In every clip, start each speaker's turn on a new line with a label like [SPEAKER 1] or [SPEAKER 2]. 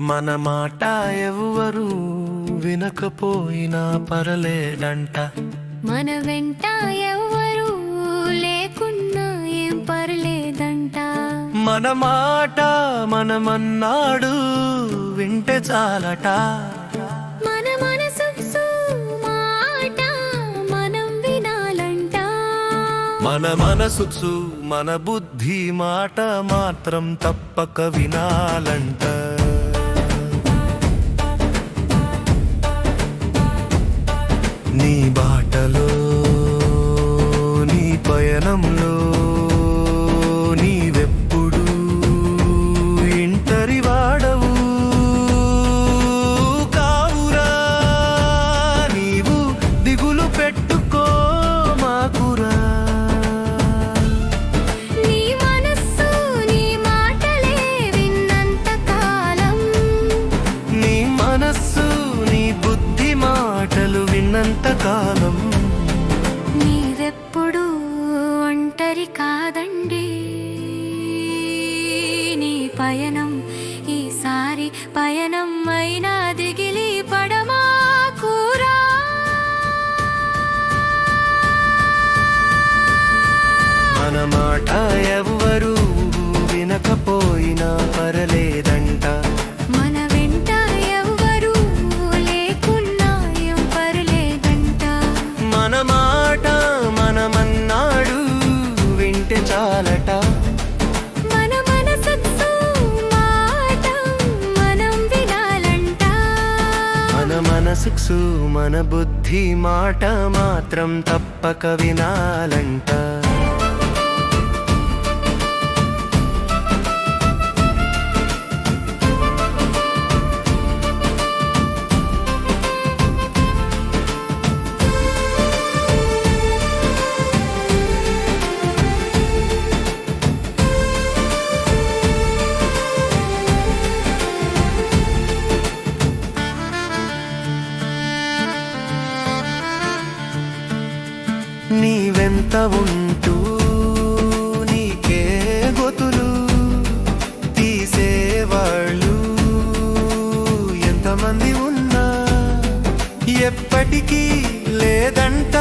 [SPEAKER 1] మన మాట ఎవ్వరు వినకపోయినా పర్లేదంట.
[SPEAKER 2] మన వెంట ఎవ్వరు లేకున్నా ఏం పర్లేదంట.
[SPEAKER 1] మన మాట మనమన్నాడు వింటే చాలట.
[SPEAKER 2] మన మనసు మాట మనం వినాలంట.
[SPEAKER 1] మన మనసు మన బుద్ధి మాట మాత్రం తప్పక వినాలంట. పయనంలో నీవెప్పుడు ఇంటరి వాడవు. కావురా నీవు దిగులు పెట్టుకో మాకురా.
[SPEAKER 2] నీ మనస్సు నీ మాటలే విన్నంత కాలం.
[SPEAKER 1] నీ
[SPEAKER 2] ఒంటరి కాదండి. నీ పయనం ఈసారి పయనం అయినా దిగిలి పడమా కూరా?
[SPEAKER 1] మన మాట ఎవ్వరూ వినకపోయినా చాలట
[SPEAKER 2] మన మాట మనం వినాలంట.
[SPEAKER 1] మన మనసు మన బుద్ధి మాట మాత్రం తప్పక వినాలంట. నీవెంత ఉంటూ నీకే గొతులు తీసేవాళ్ళు. ఎంతమంది ఉన్నా ఎప్పటికీ లేదంట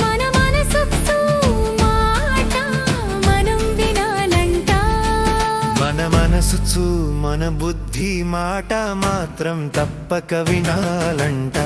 [SPEAKER 1] మన
[SPEAKER 2] మాట మనం వినాలంట.
[SPEAKER 1] మన మనసు మన బుద్ధి మాట మాత్రం తప్పక వినాలంట.